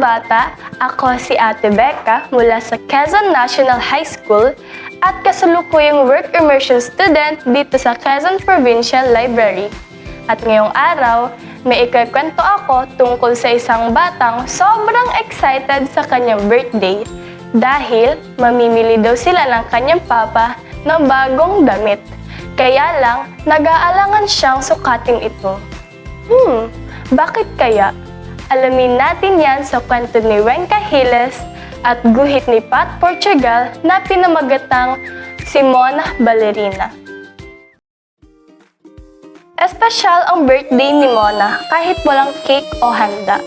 bata, ako si Ate Becca mula sa Quezon National High School at kasalukuyang work immersion student dito sa Quezon Provincial Library. At ngayong araw, may ikakwento ako tungkol sa isang batang sobrang excited sa kanyang birthday dahil mamimili daw sila ng kanyang papa ng bagong damit. Kaya lang, nag-aalangan siyang sukatin ito. Hmm, bakit kaya? Alamin natin yan sa kwento ni Wenka Hiles at guhit ni Pat Portugal na pinamagatang Simona Ballerina. Espesyal ang birthday ni Mona kahit walang cake o handa.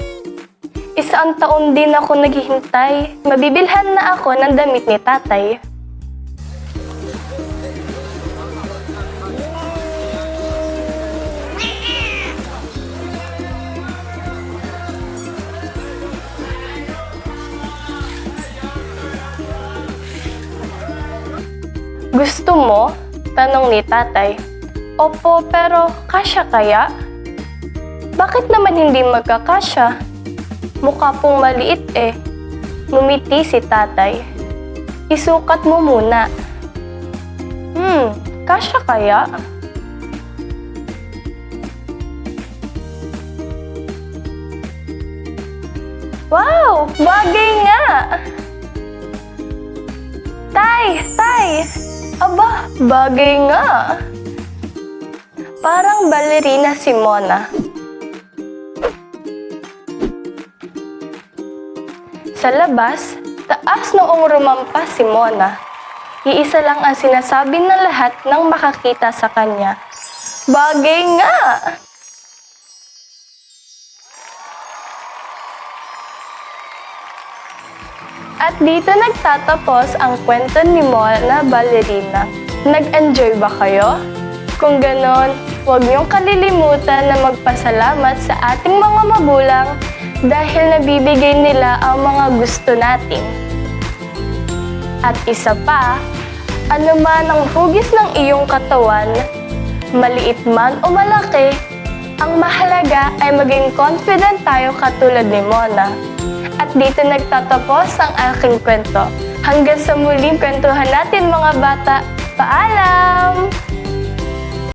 Isang taon din ako naghihintay. Mabibilhan na ako ng damit ni tatay. Gusto mo? Tanong ni tatay. Opo, pero kasya kaya? Bakit naman hindi magkakasya? Mukha pong maliit eh. Ngumiti si tatay. Isukat mo muna. Hmm, kasya kaya? Wow! Bagay nga! Tay! Tay! Aba, bagay nga! Parang balerina si Mona. Sa labas, taas noong rumampas si Mona. Iisa lang ang sinasabi ng lahat nang makakita sa kanya. Bagay nga! At dito nagtatapos ang kwento ni Mona Ballerina. Nag-enjoy ba kayo? Kung ganon, huwag niyong kalilimutan na magpasalamat sa ating mga magulang dahil nabibigay nila ang mga gusto natin. At isa pa, anuman ang hugis ng iyong katawan, maliit man o malaki, ang mahalaga ay maging confident tayo katulad ni Mona. Dito nagtatapos ang aking kwento. Hanggang sa muling kwentuhan natin mga bata, paalam!